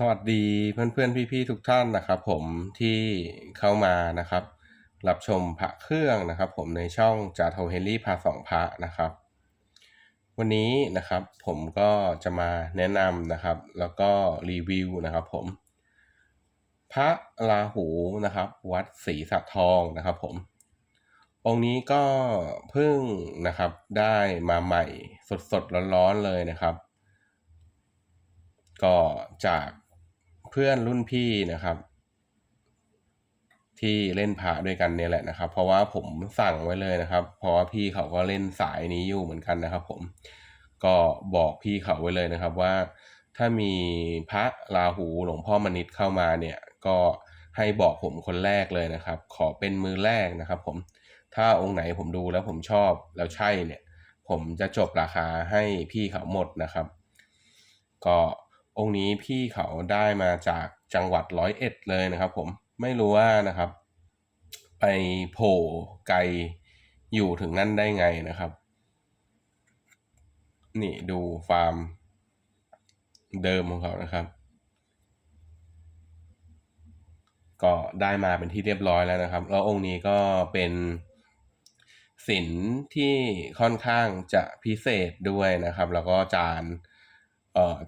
สวัสดีเพื่อนๆพี่ๆทุกท่านนะครับ ผมที่เข้ามานะครับ รับชมพระเครื่องนะครับ ผมในช่องจาโทเฮนรี่พาสองพระนะครับ วันนี้นะครับผมก็จะมาแนะนำนะครับ แล้วก็รีวิวนะครับ ผม พระราหูนะครับ วัดศรีสัทองนะครับ ผมองค์นี้ก็เพิ่งนะครับได้มาใหม่สดๆร้อนๆเลยนะครับ ก็จาก พื่อนรุ่นพี่นะครับ ที่เล่นพระด้วยกันเนี่ยแหละนะครับ เพราะว่าผมสั่งไว้เลยนะครับ เพราะว่าพี่เขาก็เล่นสายนี้อยู่เหมือนกันนะครับ ผมก็บอกพี่เขาไว้เลยนะครับว่า ถ้ามีพระราหูหลวงพ่อมณิตเข้ามาเนี่ย ก็ให้บอกผมคนแรกเลยนะครับ ขอเป็นมือแรกนะครับ ผมถ้าองค์ไหนผมดูแล้วผมชอบแล้วใช่เนี่ย ผมจะจบราคาให้พี่เขาหมดนะครับ ก็ องค์นี้พี่เขาได้มาจากจังหวัดร้อยเอ็ดเลยนะครับ ผมไม่รู้ว่านะครับ ไปโผล่ไกลอยู่ถึงนั่นได้ไงนะครับ นี่ดูฟาร์มเดิมของเขานะครับ ก็ได้มาเป็นที่เรียบร้อยแล้วนะครับ แล้วองค์นี้ก็เป็นศิลป์ที่ค่อนข้างจะพิเศษด้วยนะครับ แล้วก็จาน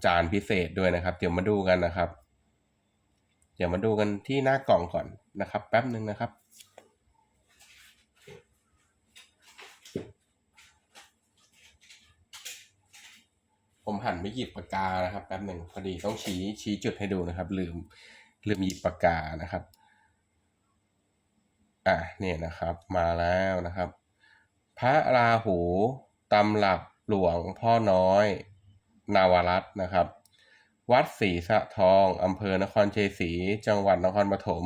จานพิเศษด้วยนะครับ เดี๋ยวมาดูกันนะครับ เดี๋ยวมาดูกันที่หน้ากล่องก่อนนะครับ แป๊บหนึ่งนะครับผมหันไปหยิบปากกานะครับแป๊บหนึ่งพอดีต้องชี้ชี้จุดให้ดูนะครับ ลืมลืมหยิบปากกานะครับ อะเนี่ยนะครับ มาแล้วนะครับ พระราหูตำหลับหลวงพ่อน้อย นาวรัตน์นะครับ วัดศรีสะทองอำเภอนครชัยศรีจังหวัดนครปฐม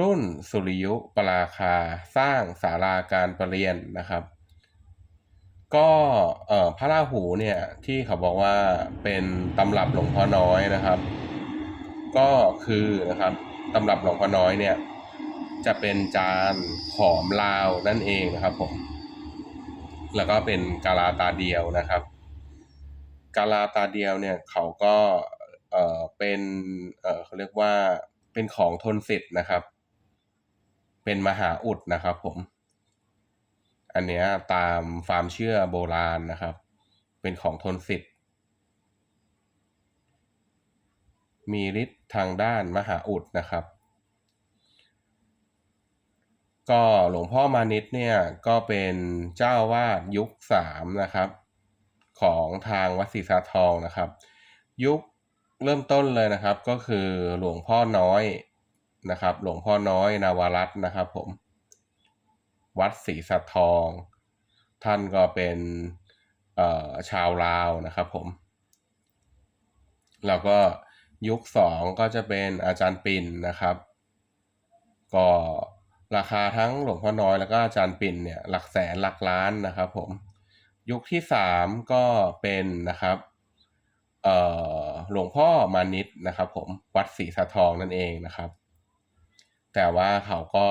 รุ่นสุริยุปราคาสร้างศาลาการประเรียนนะครับ ก็พระราหูเนี่ยที่เขาบอกว่าเป็นตำรับหลวงพ่อน้อยนะครับ ก็คือนะครับตำรับหลวงพ่อน้อยเนี่ยจะเป็นจานขอมลาวนั่นเองนะครับผม แล้วก็เป็นกาลาตาเดียวนะครับ กาลาตาเดียวเนี่ยเขาก็เอ่อเป็นเอ่อเขาเรียกว่าเป็นของทนสิทธิ์นะครับ เป็นมหาอุดนะครับผม อันเนี้ยตามฟามเชื่อโบราณนะครับ เป็นของทนสิทธิ์มีฤทธิ์ทางด้านมหาอุดนะครับ ก็หลวงพ่อมานิดเนี่ยก็เป็นเจ้าวาดยุคสามนะครับ ของทางวัดศรีสาทองนะครับ ยุคเริ่มต้นเลยนะครับก็คือหลวงพ่อน้อยนะครับ หลวงพ่อน้อยนาวรัตน์นะครับผม วัดศรีสาทอง ท่านก็เป็นชาวลาวนะครับผม แล้วก็ยุคสองก็จะเป็นอาจารย์ปิ่นนะครับ ก็ราคาทั้งหลวงพ่อน้อยแล้วก็อาจารย์ปิ่นเนี่ยหลักแสนหลักล้านนะครับผม ยุคที่สามก็เป็นนะครับหลวงพ่อมานิดนะครับ ผมวัดศรีสะทองนั่นเองนะครับ แต่ว่าเขาก็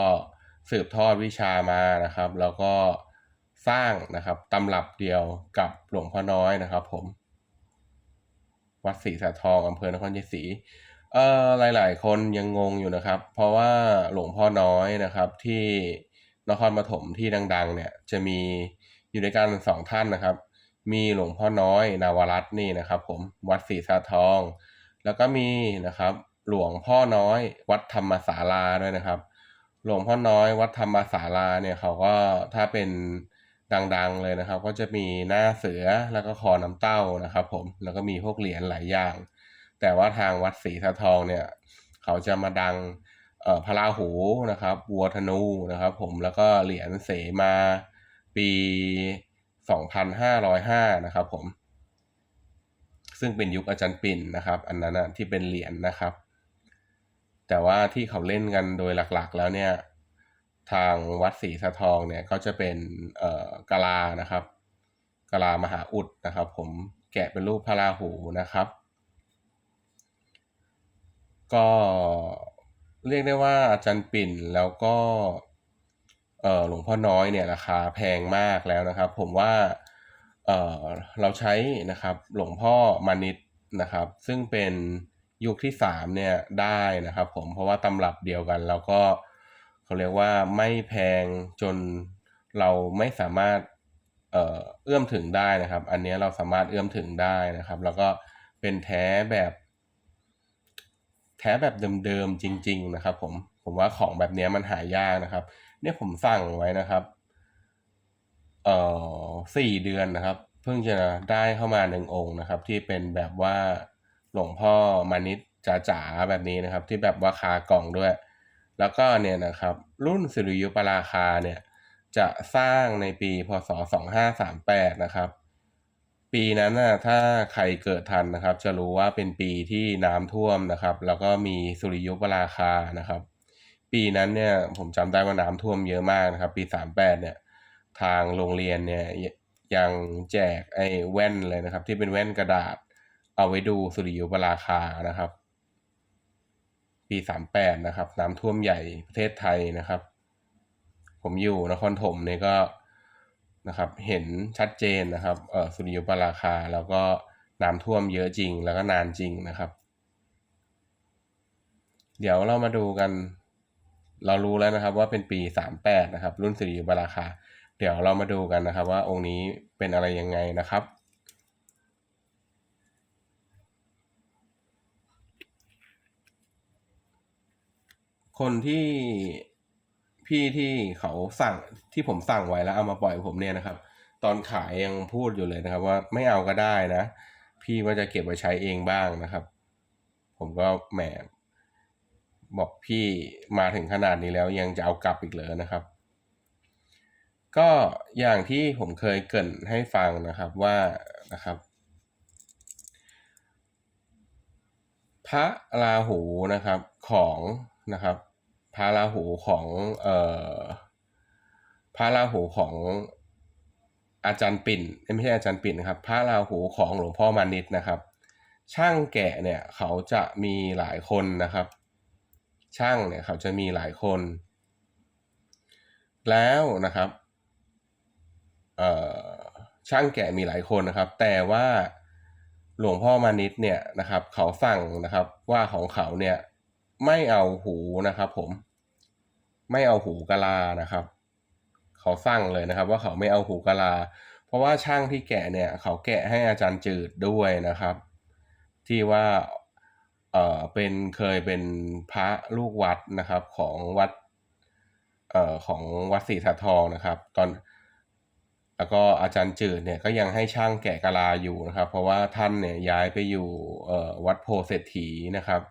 สืบทอดวิชามานะครับ แล้วก็สร้างนะครับตำรับเดียวกับหลวงพ่อน้อยนะครับ ผม วัดศรีสะทองอำเภอนครชัยศรีเอ่อหลาย ๆ คนยังงงอยู่นะครับ เพราะว่าหลวงพ่อน้อยนะครับที่นครปฐมที่ดัง ๆ เนี่ยจะมี อยู่ในการสองท่านนะครับ มีหลวงพ่อน้อยนาวรัตน์นี่นะครับ ผมวัดศรีสะทอง แล้วก็มีนะครับ หลวงพ่อน้อย วัดธรรมศาลาด้วยนะครับ หลวงพ่อน้อย วัดธรรมศาลาเนี่ยเขาก็ถ้าเป็นดังๆเลยนะครับ ก็จะมีหน้าเสือแล้วก็คอน้ำเต้านะครับ ผมแล้วก็มีพวกเหรียญหลายอย่าง แต่ว่าทางวัดศรีสะทองเนี่ย เขาจะมาดังเอ่อพระราหูนะครับวัวธนูนะครับ ผมแล้วก็เหรียญเสมา ปี 2505 นะครับผม ซึ่งเป็นยุคอาจารย์ปิ่นนะครับ อันนั้นนะที่เป็นเหรียญนะครับ แต่ว่าที่เขาเล่นกันโดยหลักๆ แล้วเนี่ย ทางวัดศรีสะทองเนี่ยก็จะเป็นเอ่อกาลานะครับกาลามหาอุดนะครับ ผมแกะเป็นรูปพระราหูนะครับ ก็เรียกได้ว่าอาจารย์ปิ่นแล้วก็ เออหลวงพ่อน้อยเนี่ยราคาแพงมากแล้วนะครับ ผมว่าเออเราใช้นะครับหลวงพ่อมานิดนะครับ ซึ่งเป็นยุคที่สามเนี่ยได้นะครับผมเพราะว่าตำรับเดียวกันแล้วก็เขาเรียกว่าไม่แพงจนเราไม่สามารถเอ่อเอื้อมถึงได้นะครับ อันนี้เราสามารถเอื้อมถึงได้นะครับ แล้วก็เป็นแท้แบบแท้แบบเดิมๆจริง ๆ นะครับ ผมผมว่าของแบบนี้มันหายากนะครับ เนี่ยผมสั่งไว้นะครับ เอ่อสี่เดือนนะครับ เพิ่งจะได้เข้ามาหนึ่งองค์นะครับ ที่เป็นแบบว่าหลวงพ่อมานิดจ๋าๆแบบนี้นะครับ ที่แบบว่าคากล่องด้วย แล้วก็เนี่ยนะครับ รุ่นสิริยุปราคาเนี่ย จะสร้างในปีพศ2538นะครับ ปีนั้นนะถ้าใครเกิดทันนะครับ จะรู้ว่าเป็นปีที่น้ำท่วมนะครับ แล้วก็มีสุริยุปราคานะครับ ปีนั้นเนี่ย ผมจำได้ว่าน้ำท่วมเยอะมากนะครับ ปี38เนี่ย ทางโรงเรียนเนี่ยยังแจกไอ้แว่นเลยนะครับ ที่เป็นแว่นกระดาษ เอาไว้ดูสุริยุปราคานะครับ ปี38นะครับ น้ำท่วมใหญ่ประเทศไทยนะครับ ผมอยู่นครถมเนี่ยก็นะครับ เห็นชัดเจนนะครับเออสุริยุปราคาแล้วก็น้ำท่วมเยอะจริงแล้วก็นานจริงนะครับ เดี๋ยวเรามาดูกัน เรารู้แล้วนะครับว่าเป็นปี 38 นะครับ รุ่นสิริยุปราคา เดี๋ยวเรามาดูกันนะครับ ว่าองค์นี้เป็นอะไรยังไงนะครับ คนที่พี่ที่เขาสั่งที่ผมสั่งไว้แล้วเอามาปล่อยผมเนี่ยนะครับ ตอนขายยังพูดอยู่เลยนะครับ ว่าไม่เอาก็ได้นะ พี่ว่าจะเก็บไว้ใช้เองบ้างนะครับ ผมก็แหม บอกพี่มาถึงขนาดนี้แล้วยังจะเอากลับอีกเหรอนะครับ ก็อย่างที่ผมเคยเกรินให้ฟังนะครับว่านะครับ พระราหูนะครับของนะครับพระราหูของเอ่อพระราหูของอาจารย์ปิ่นไม่ใช่อาจารย์ปิ่นนะครับ พระราหูของหลวงพ่อมานิดนะครับ ช่างแกะเนี่ยเขาจะมีหลายคนนะครับ ช่างเนี่ยเขาจะมีหลายคน แล้วนะครับเอ่อช่างแกะมีหลายคนนะครับ แต่ว่าหลวงพ่อมานิดเนี่ยนะครับ เขาสั่งนะครับว่าของเขาเนี่ยไม่เอาหูนะครับ ผม ไม่เอาหูกะลานะครับ เขาสั่งเลยนะครับ ว่าเขาไม่เอาหูกะลา เพราะว่าช่างที่แกะเนี่ย เขาแกะให้อาจารย์จืดด้วยนะครับ ที่ว่า เออเป็นเคยเป็นพระลูกวัดนะครับของวัดเอ่อของวัดศรีสะทองนะครับ ตอน แล้วก็อาจารย์จืดเนี่ยก็ยังให้ช่างแกะกะลาอยู่นะครับ เพราะว่าท่านเนี่ยย้ายไปอยู่เอ่อวัดโพเศรษฐีนะครับ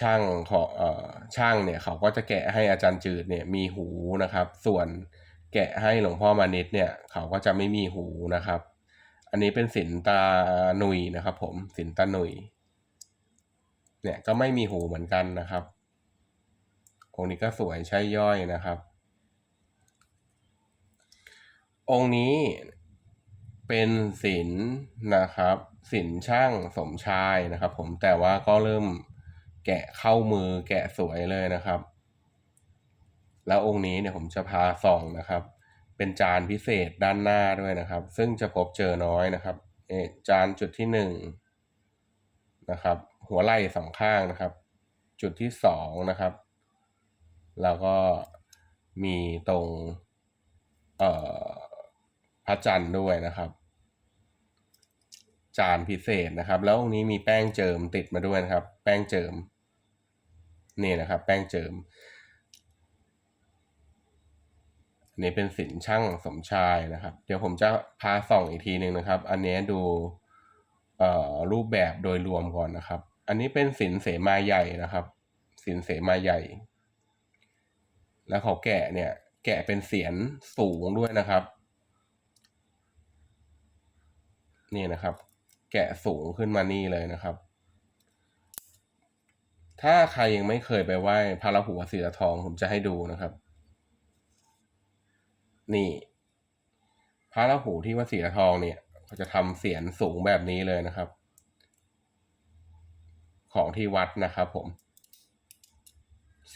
ช่างของเอ่อช่างเนี่ยเขาก็จะแกะให้อาจารย์จืดเนี่ยมีหูนะครับ ส่วนแกะให้หลวงพ่อมานิดเนี่ยเขาก็จะไม่มีหูนะครับ อันนี้เป็นสินตาหนุยนะครับผมสินตาหนุย เนี่ยก็ไม่มีหูเหมือนกันนะครับองค์นี้ก็สวยใช่ย่อยนะครับ องค์นี้เป็นศิลนะครับศิลช่างสมชายนะครับ ผมแต่ว่าก็เริ่มแกะเข้ามือแกะสวยเลยนะครับ แล้วองค์นี้เนี่ยผมจะพาส่องนะครับ เป็นจานพิเศษด้านหน้าด้วยนะครับ ซึ่งจะพบเจอน้อยนะครับเอจานจุดที่หนึ่งนะครับ หัวไหล่สองข้างนะครับ จุดที่สองนะครับ แล้วก็มีตรงเอ่อพระจันทร์ด้วยนะครับ จานพิเศษนะครับ แล้วองค์นี้มีแป้งเจิมติดมาด้วยนะครับ แป้งเจิม นี่นะครับ แป้งเจิม อันนี้เป็นสินช่างสมชายนะครับ เดี๋ยวผมจะพาส่องอีกทีหนึ่งนะครับ อันนี้ดูเอ่อรูปแบบโดยรวมก่อนนะครับ อันนี้เป็นสินเสมาใหญ่นะครับสินเสมาใหญ่ แล้วเขาแกะเนี่ย แกะเป็นเสียนสูงด้วยนะครับ นี่นะครับ แกะสูงขึ้นมานี่เลยนะครับ ถ้าใครยังไม่เคยไปไหว้พระราหูวัดศรีทองผมจะให้ดูนะครับ นี่ พระราหูที่วัดศรีทองเนี่ยเขาจะทำเสียนสูงแบบนี้เลยนะครับ ของที่วัดนะครับผม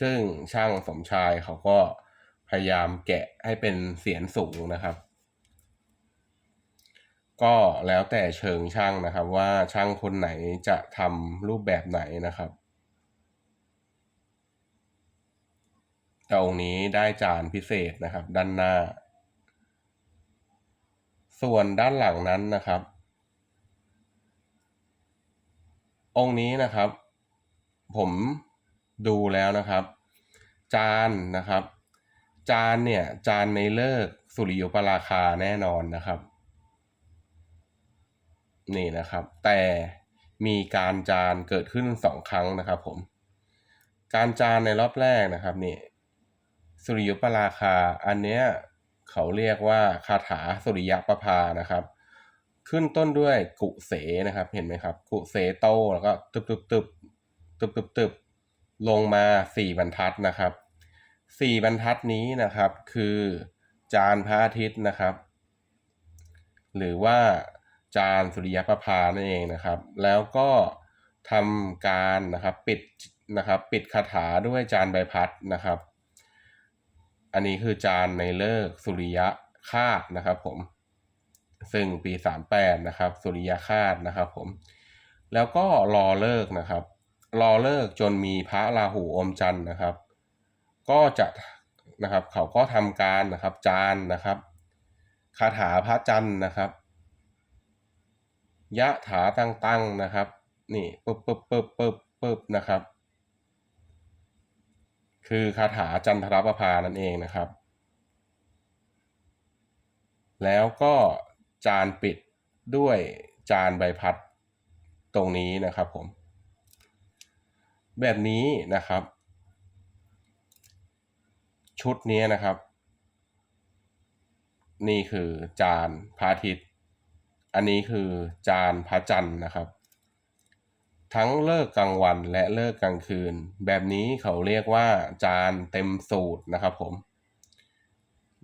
ซึ่งช่างสมชายเขาก็พยายามแกะให้เป็นเสียนสูงนะครับ ก็แล้วแต่เชิงช่างนะครับ ว่าช่างคนไหนจะทำรูปแบบไหนนะครับ ต่องค์นี้ได้จานพิเศษนะครับ ด้านหน้า ส่วนด้านหลังนั้นนะครับ องค์นี้นะครับ ผมดูแล้วนะครับ จานนะครับ จานเนี่ย จานในเลิกสุริยุปราคาแน่นอนนะครับ นี่นะครับ แต่มีการจานเกิดขึ้นสองครั้งนะครับผม การจานในรอบแรกนะครับนี่ สุริยุปราคา อันเนี้ยเขาเรียกว่าคาถาสุริยประภานะครับ ขึ้นต้นด้วยกุเสนะครับ เห็นไหมครับ กุเสโตแล้วก็ตึบตึบตึบตึบตึบตึบลงมาสี่บรรทัดนะครับสี่บรรทัดนี้นะครับคือจานพระอาทิตย์นะครับ หรือว่าจานสุริยประภานั่นเองนะครับ แล้วก็ทำการนะครับปิดนะครับ ปิดคาถาด้วยจานใบพัดนะครับ อันนี้คือจานในเลิกสุริยะคาดนะครับ ผม ซึ่งปี38นะครับ สุริยะคาดนะครับ ผม แล้วก็รอเลิกนะครับ รอเลิกจนมีพระราหูอมจันทร์นะครับ ก็จะนะครับ เขาก็ทำการนะครับ จานนะครับคาถาพระจันทร์นะครับยะถาตั้งๆนะครับ นี่ปึ๊บปึ๊บปึ๊บปึ๊บปึ๊บนะครับ คือคาถาจันทรประภานั่นเองนะครับ แล้วก็จานปิดด้วยจานใบพัดตรงนี้นะครับผม แบบนี้นะครับ ชุดนี้นะครับ นี่คือจานพระอาทิตย์ อันนี้คือจานพระจันทร์นะครับ ทั้งเลิกกลางวันและเลิกกลางคืน แบบนี้เขาเรียกว่าจานเต็มสูตรนะครับผม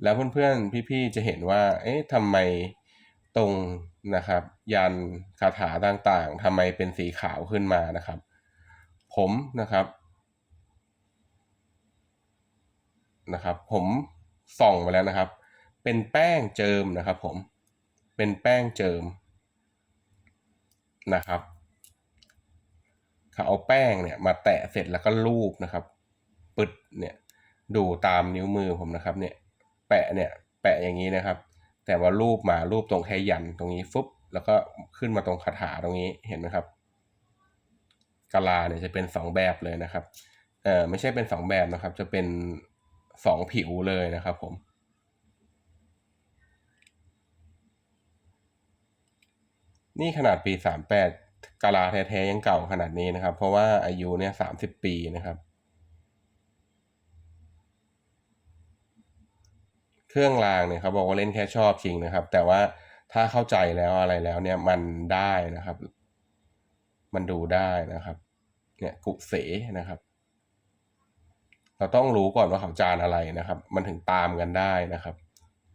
แล้วเพื่อนๆพี่ๆจะเห็นว่า เอ๊ะทำไมตรงนะครับ ยันคาถาต่างๆทำไมเป็นสีขาวขึ้นมานะครับ ผมนะครับนะครับ ผมส่องไปแล้วนะครับ เป็นแป้งเจิมนะครับ ผมเป็นแป้งเจิมนะครับ เขาเอาแป้งเนี่ยมาแตะเสร็จแล้วก็ลูบนะครับปึดเนี่ยดูตามนิ้วมือผมนะครับเนี่ยแปะเนี่ยแปะอย่างนี้นะครับ แต่ว่ารูปมารูปตรงแค่ยันตรงนี้ฟุบแล้วก็ขึ้นมาตรงคาถาตรงนี้เห็นไหมครับกะลาเนี่ยจะเป็นสองแบบเลยนะครับเออไม่ใช่เป็นสองแบบนะครับ จะเป็นสองผิวเลยนะครับผมนี่ขนาดปีสามแปด กาลาแท้ๆยังเก่าขนาดนี้นะครับ เพราะว่าอายุเนี่ยสามสิบปีนะครับ เครื่องรางเนี่ยเขาบอกว่าเล่นแค่ชอบจริงนะครับ แต่ว่าถ้าเข้าใจแล้วอะไรแล้วเนี่ยมันได้นะครับ มันดูได้นะครับ เนี่ยกุเสนะครับ เราต้องรู้ก่อนว่าเขาจานอะไรนะครับ มันถึงตามกันได้นะครับ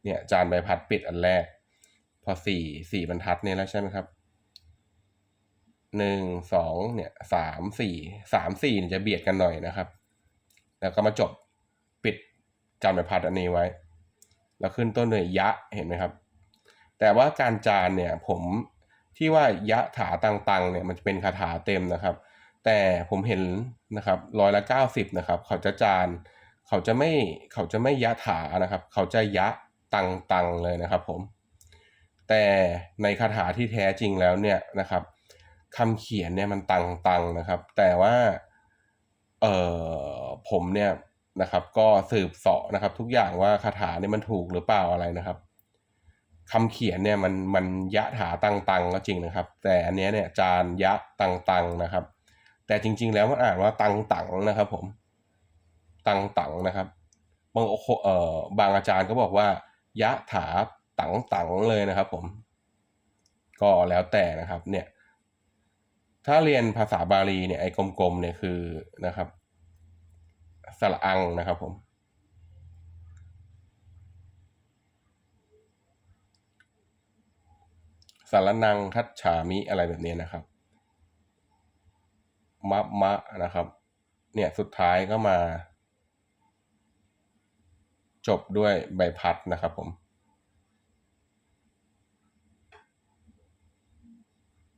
เนี่ยจานใบพัดปิดอันแรก พอสี่สี่บรรทัดเนี่ยแล้วใช่ไหมครับ หนึ่งสองเนี่ยสามสี่สามสี่จะเบียดกันหน่อยนะครับ แล้วก็มาจบปิดจานใบพัดอันนี้ไว้ แล้วขึ้นต้นด้วยยะเห็นไหมครับ แต่ว่าการจานเนี่ยผมที่ว่ายะถาตังๆเนี่ยมันจะเป็นคาถาเต็มนะครับ แต่ผมเห็นนะครับร้อยละเก้าสิบนะครับ เขาจะจานเขาจะไม่เขาจะไม่ยะถานะครับ เขาจะยะตังๆเลยนะครับผมแต่ในคาถาที่แท้จริงแล้วเนี่ยนะครับ คำเขียนเนี่ยมันตังตังนะครับ แต่ว่าเอ่อผมเนี่ยนะครับ ก็สืบเสาะนะครับ ทุกอย่างว่าคาถาเนี่ยมันถูกหรือเปล่าอะไรนะครับคำเขียนเนี่ยมันมันยะถาตังตังก็จริงนะครับ แต่อันนี้เนี่ยจานยะตังตังนะครับ แต่จริง ๆ แล้วมันอ่านว่าตังตังนะครับ ผม ตังตังนะครับบางเอ่อบางอาจารย์ก็บอกว่า ยะถาตังตังเลยนะครับ ผม ก็แล้วแต่นะครับ เนี่ย ถ้าเรียนภาษาบาลีเนี่ยไอ้กลมๆเนี่ยคือนะครับ สระอังนะครับผม สารนังคัจฉามิอะไรแบบนี้นะครับมะมะนะครับ เนี่ยสุดท้ายก็มา จบด้วยใบพัดนะครับผม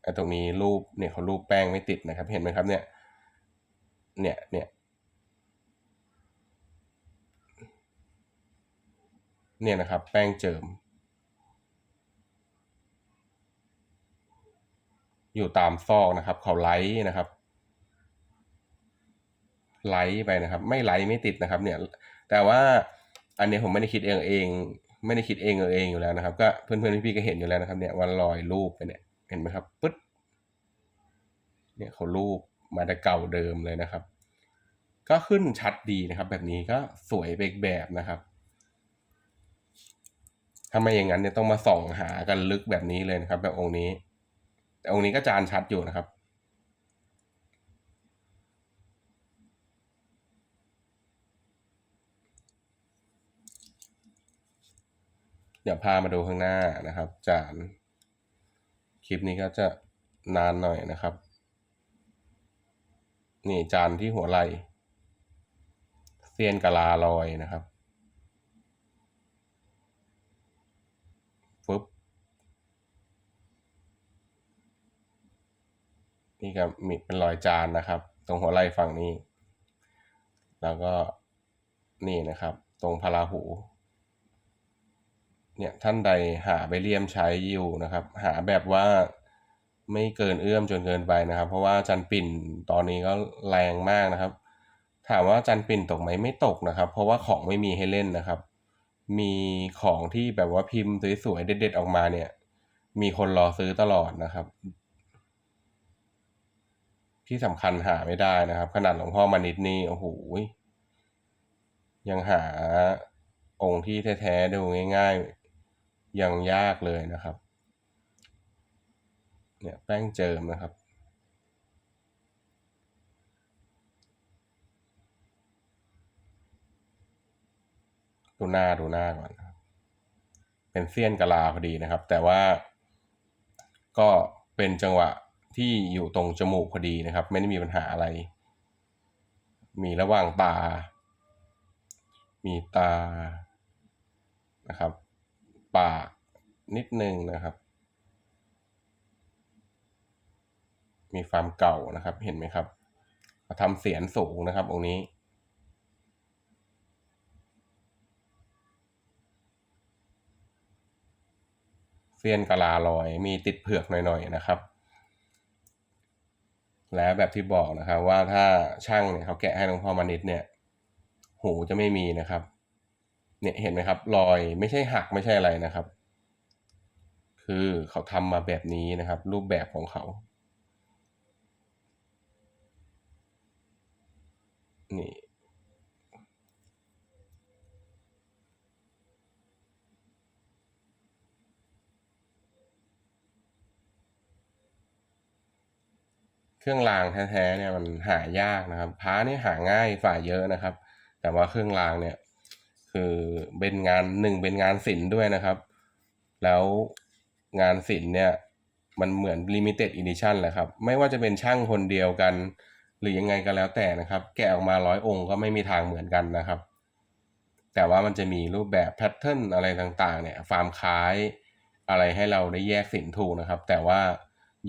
ไอ้ตรงนี้รูปเนี่ยเขารูปแป้งไม่ติดนะครับ เห็นไหมครับเนี่ย เนี่ยเนี่ยเนี่ยนะครับ แป้งเจิม อยู่ตามซอกนะครับ เขาไลท์นะครับ ไลท์ไปนะครับ ไม่ไลท์ไม่ติดนะครับ เนี่ย แต่ว่าอันนี้ผมไม่ได้คิดเองเอง ไม่ได้คิดเองเออเองอยู่แล้วนะครับ ก็เพื่อนๆพี่ๆก็เห็นอยู่แล้วนะครับ เนี่ยวันรอยรูปไปเนี่ย เห็นไหมครับปึ๊ดเนี่ยเขารูปมาแต่เก่าเดิมเลยนะครับ ก็ขึ้นชัดดีนะครับ แบบนี้ก็สวยไปอีกแบบนะครับถ้าไม่อย่างนั้นเนี่ยต้องมาส่องหากันลึกแบบนี้เลยนะครับ แบบองค์นี้ แต่องค์นี้ก็จานชัดอยู่นะครับ เดี๋ยวพามาดูข้างหน้านะครับ จาน ลิปนี้ก็จะนานหน่อยนะครับ นี่จานที่หัวไหล่เซียนกะลาลอยนะครับฟึบนี่ก็มีเป็นรอยจานนะครับ ตรงหัวไหล่ฝั่งนี้ แล้วก็นี่นะครับ ตรงพาราหู เนี่ยท่านใดหาไปเลี่ยมใช้อยู่นะครับ หาแบบว่าไม่เกินเอื้อมจนเกินไปนะครับ เพราะว่าจันปิ่นตอนนี้ก็แรงมากนะครับ ถามว่าจันปิ่นตกไหมไม่ตกนะครับ เพราะว่าของไม่มีให้เล่นนะครับ มีของที่แบบว่าพิมพ์สวยๆเด็ดๆออกมาเนี่ย มีคนรอซื้อตลอดนะครับ ที่สำคัญหาไม่ได้นะครับ ขนาดหลวงพ่อมานิดนี่โอ้โหยังหาองค์ที่แท้ๆดูง่าย ๆ ยังยากเลยนะครับ เนี่ยแป้งเจิมนะครับ ดูหน้าดูหน้าก่อนเป็นเสี้ยนกะลาพอดีนะครับ แต่ว่าก็เป็นจังหวะที่อยู่ตรงจมูกพอดีนะครับ ไม่ได้มีปัญหาอะไร มีระหว่างตา มีตานะครับ ปากนิดนึงนะครับ มีความเก่านะครับ เห็นไหมครับทำเสียนสูงนะครับองค์นี้เซียนกะลาลอย มีติดเผือกหน่อยๆนะครับ และแบบที่บอกนะครับว่าถ้าช่างเนี่ยเขาแกะให้หลวงพ่อมานิดเนี่ย หูจะไม่มีนะครับ เนี่ยเห็นไหมครับ รอยไม่ใช่หักไม่ใช่อะไรนะครับ คือเขาทำมาแบบนี้นะครับ รูปแบบของเขานี่เครื่องรางแท้ๆเนี่ยมันหายากนะครับพระนี่หาง่ายฝ่าเยอะนะครับ แต่ว่าเครื่องรางเนี่ย คือเป็นงานหนึ่งเป็นงานศิลป์ด้วยนะครับ แล้วงานศิลป์เนี่ยมันเหมือน limited edition แหละครับ ไม่ว่าจะเป็นช่างคนเดียวกัน หรือยังไงก็แล้วแต่นะครับ แกะออกมาร้อยองค์ก็ไม่มีทางเหมือนกันนะครับ แต่ว่ามันจะมีรูปแบบแพทเทิร์นอะไรต่างๆ เนี่ยฟาร์มคล้ายอะไรให้เราได้แยกสินถูกนะครับ แต่ว่า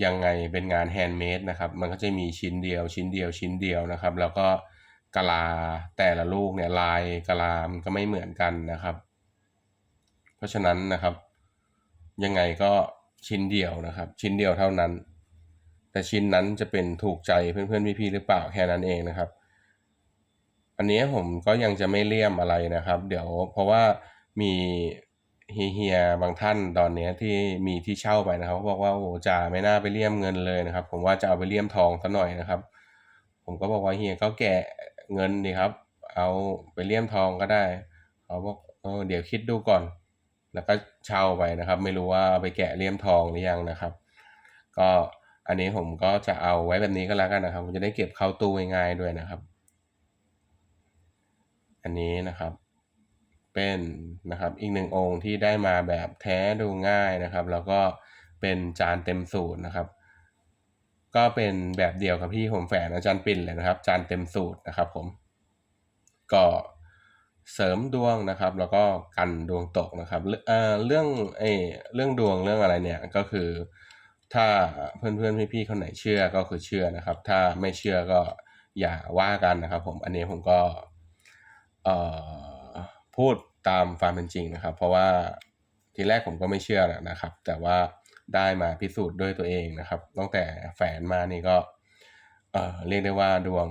ยังไงเป็นงานแฮนด์เมดนะครับ มันก็จะมีชิ้นเดียวชิ้นเดียวชิ้นเดียวนะครับ แล้วก็ กะลาแต่ละลูกเนี่ยลายกะลามันก็ไม่เหมือนกันนะครับ เพราะฉะนั้นนะครับ ยังไงก็ชิ้นเดียวนะครับ ชิ้นเดียวเท่านั้น แต่ชิ้นนั้นจะเป็นถูกใจเพื่อนๆพี่ๆหรือเปล่าแค่นั้นเองนะครับ อันนี้ผมก็ยังจะไม่เลี่ยมอะไรนะครับ เดี๋ยวเพราะว่ามีเฮียบางท่านตอนนี้ที่มีที่เช่าไปนะครับเขาบอกว่าโอ้จ่าไม่น่าไปเลี่ยมเงินเลยนะครับ ผมว่าจะเอาไปเลี่ยมทองซะหน่อยนะครับ ผมก็บอกว่าเฮียก็แกะ เงินดีครับ เอาไปเลี่ยมทองก็ได้เขาบอกเออเดี๋ยวคิดดูก่อน แล้วก็เช่าไปนะครับ ไม่รู้ว่าไปแกะเลี่ยมทองหรือยังนะครับ ก็อันนี้ผมก็จะเอาไว้แบบนี้ก็แล้วกันนะครับผมจะได้เก็บเข้าตู้ง่ายๆด้วยนะครับ อันนี้นะครับ เป็นนะครับอีกหนึ่งองค์ที่ได้มาแบบแท้ดูง่ายนะครับ แล้วก็เป็นจานเต็มสูตรนะครับ ก็เป็นแบบเดียวกับที่ผมแฝงอาจารย์ปิ่นเลยนะครับ จานเต็มสูตรนะครับผม ก็เสริมดวงนะครับ แล้วก็กันดวงตกนะครับ เอ่อเรื่องเอเรื่องดวงเรื่องอะไรเนี่ยก็คือ ถ้าเพื่อนๆพี่ๆคนไหนเชื่อก็คือเชื่อนะครับ ถ้าไม่เชื่อก็อย่าว่ากันนะครับ ผมอันนี้ผมก็เอ่อพูดตามความเป็นจริงนะครับ เพราะว่าทีแรกผมก็ไม่เชื่อนะครับ แต่ว่า ได้มาพิสูจน์ด้วยตัวเองนะครับ ตั้งแต่แฝนมานี่ก็เอ่อเรียกได้ว่าดวง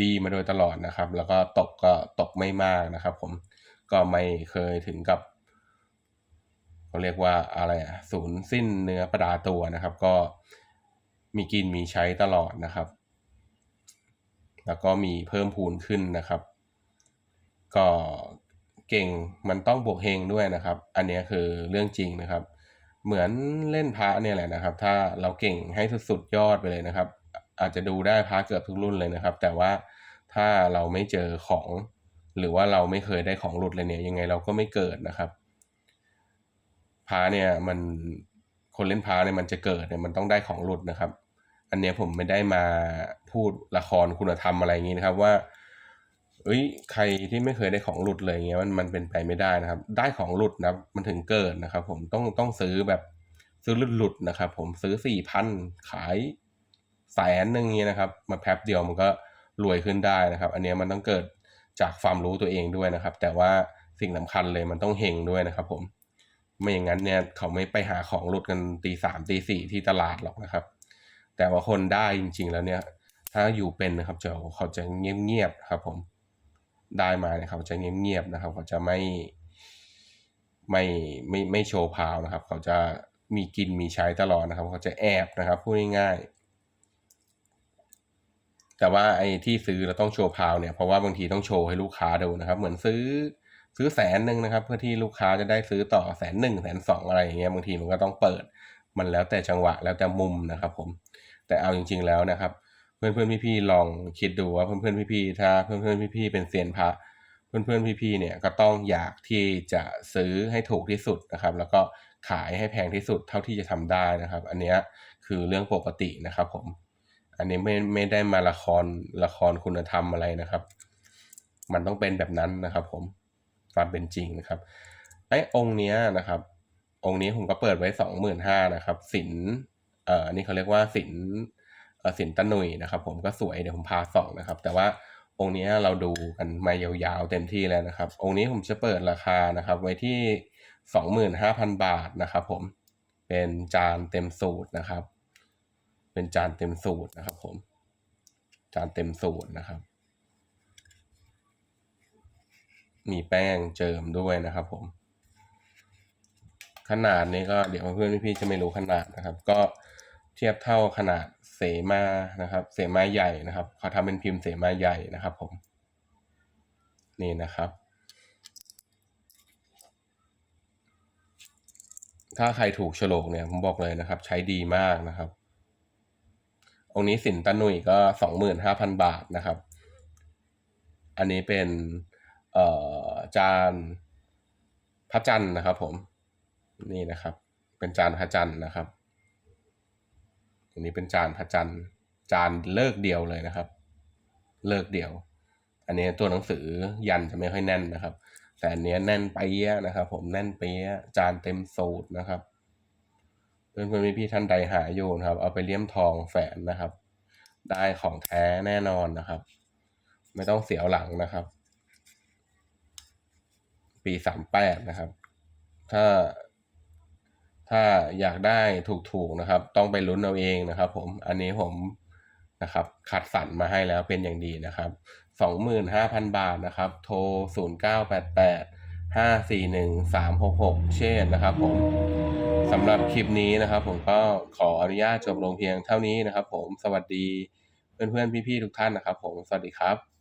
ดีมาโดยตลอดนะครับ แล้วก็ตกก็ตกไม่มากนะครับ ผมก็ไม่เคยถึงกับเขาเรียกว่าอะไรอะศูนย์สิ้นเนื้อประดาตัวนะครับ ก็มีกินมีใช้ตลอดนะครับ แล้วก็มีเพิ่มพูนขึ้นนะครับ ก็เก่งมันต้องบวกเฮงด้วยนะครับ อันนี้คือเรื่องจริงนะครับ เหมือนเล่นพระเนี่ยแหละนะครับ ถ้าเราเก่งให้สุดๆยอดไปเลยนะครับ อาจจะดูได้พระเกือบทุกรุ่นเลยนะครับ แต่ว่าถ้าเราไม่เจอของ หรือว่าเราไม่เคยได้ของหลุดเลยเนี่ย ยังไงเราก็ไม่เกิดนะครับพระเนี่ยมันคนเล่นพระเนี่ยมันจะเกิดเนี่ยมันต้องได้ของหลุดนะครับ อันเนี้ยผมไม่ได้มาพูดละครคุณธรรมอะไรอย่างนี้นะครับว่า เอ้ยใครที่ไม่เคยได้ของหลุดเลยเงี้ยมันมันเป็นไปไม่ได้นะครับ ได้ของหลุดนะมันถึงเกิดนะครับ ผมต้องต้องซื้อแบบซื้อหลุดหลุดนะครับ ผมซื้อสี่พันขายแสนหนึ่งเงี้ยนะครับ มาแป๊บเดียวมันก็รวยขึ้นได้นะครับ อันเนี้ยมันต้องเกิดจากความรู้ตัวเองด้วยนะครับ แต่ว่าสิ่งสำคัญเลยมันต้องเฮงด้วยนะครับ ผมไม่อย่างนั้นเนี่ยเขาไม่ไปหาของหลุดกันตีสามตีสี่ที่ตลาดหรอกนะครับ แต่ว่าคนได้จริง ๆ แล้วเนี่ย ถ้าอยู่เป็นนะครับจะเขาจะเงียบๆครับผม ได้มาเนี่ยเขาจะเงียบๆนะครับ เขาจะไม่ไม่ไม่ไม่โชว์พาวนะครับ เขาจะมีกินมีใช้ตลอดนะครับ เขาจะแอบนะครับพูดง่ายๆแต่ว่าไอ้ที่ซื้อเราต้องโชว์พาวเนี่ยเพราะว่าบางทีต้องโชว์ให้ลูกค้าดูนะครับ เหมือนซื้อซื้อแสนหนึ่งนะครับ เพื่อที่ลูกค้าจะได้ซื้อต่อแสนหนึ่งแสนสองอะไรอย่างเงี้ยบางทีมันก็ต้องเปิด มันแล้วแต่จังหวะแล้วแต่มุมนะครับ ผม แต่เอาจริง ๆแล้วนะครับ เพื่อนเพื่อนพี่ๆลองคิดดูว่าเพื่อนเพื่อนพี่ๆถ้าเพื่อนเพื่อนพี่ๆเป็นเซียนพระเพื่อนเพื่อนพี่ๆเนี่ยก็ต้องอยากที่จะซื้อให้ถูกที่สุดนะครับ แล้วก็ขายให้แพงที่สุดเท่าที่จะทำได้นะครับ อันนี้คือเรื่องปกตินะครับผม อันนี้ไม่ไม่ได้มาละครละครคุณธรรมอะไรนะครับ มันต้องเป็นแบบนั้นนะครับ ผมความเป็นจริงนะครับไอ้องค์เนี้ยนะครับ องค์นี้ผมก็เปิดไว้สองหมื่นห้านะครับสินเอ่อนี่เขาเรียกว่าสิน สินตะหนุยนะครับ ผมก็สวยเดี๋ยวผมพาสองนะครับ แต่ว่าองค์นี้เราดูกันมายาวๆเต็มที่แล้วนะครับ องค์นี้ผมจะเปิดราคานะครับ ไว้ที่สองหมื่นห้าพันบาทนะครับ ผมเป็นจานเต็มสูตรนะครับ เป็นจานเต็มสูตรนะครับ ผม จานเต็มสูตรนะครับ มีแป้งเจิมด้วยนะครับ ผม ขนาดนี้ก็เดี๋ยวเพื่อนพี่ๆจะไม่รู้ขนาดนะครับ ก็ เทียบเท่าขนาดเสมานะครับ เสมาใหญ่นะครับเขาทำเป็นพิมพ์เสมาใหญ่นะครับผม นี่นะครับ ถ้าใครถูกโฉลกเนี่ยผมบอกเลยนะครับ ใช้ดีมากนะครับ องค์นี้สินตะหนุยก็สองหมื่นห้าพันบาทนะครับ อันนี้เป็นเอ่อจานพระจันทร์นะครับผม นี่นะครับ เป็นจานพระจันทร์นะครับ อันนี้เป็นจานพระจันทร์จานเลิกเดียวเลยนะครับ เลิกเดียว อันนี้ตัวหนังสือยันจะไม่ค่อยแน่นนะครับ แต่อันนี้แน่นไปเยอะนะครับ ผมแน่นไปเยอะจานเต็มสูตรนะครับเพื่อนเพื่อนพี่ท่านใดหาอยู่นะครับ เอาไปเลี่ยมทองแฝนนะครับ ได้ของแท้แน่นอนนะครับ ไม่ต้องเสียวหลังนะครับ ปีสามแปดนะครับ ถ้า ถ้าอยากได้ถูกๆนะครับ ต้องไปลุ้นเอาเองนะครับ ผมอันนี้ผมนะครับคัดสรรมาให้แล้วเป็นอย่างดีนะครับสองหมื่นห้าพันบาทนะครับ โทรศูนย์เก้าแปดแปดห้าสี่หนึ่งสามหกหกเช่นนะครับผมสำหรับคลิปนี้นะครับ ผมก็ขออนุญาตจบลงเพียงเท่านี้นะครับ ผมสวัสดีเพื่อนๆพี่ๆทุกท่านนะครับ ผมสวัสดีครับ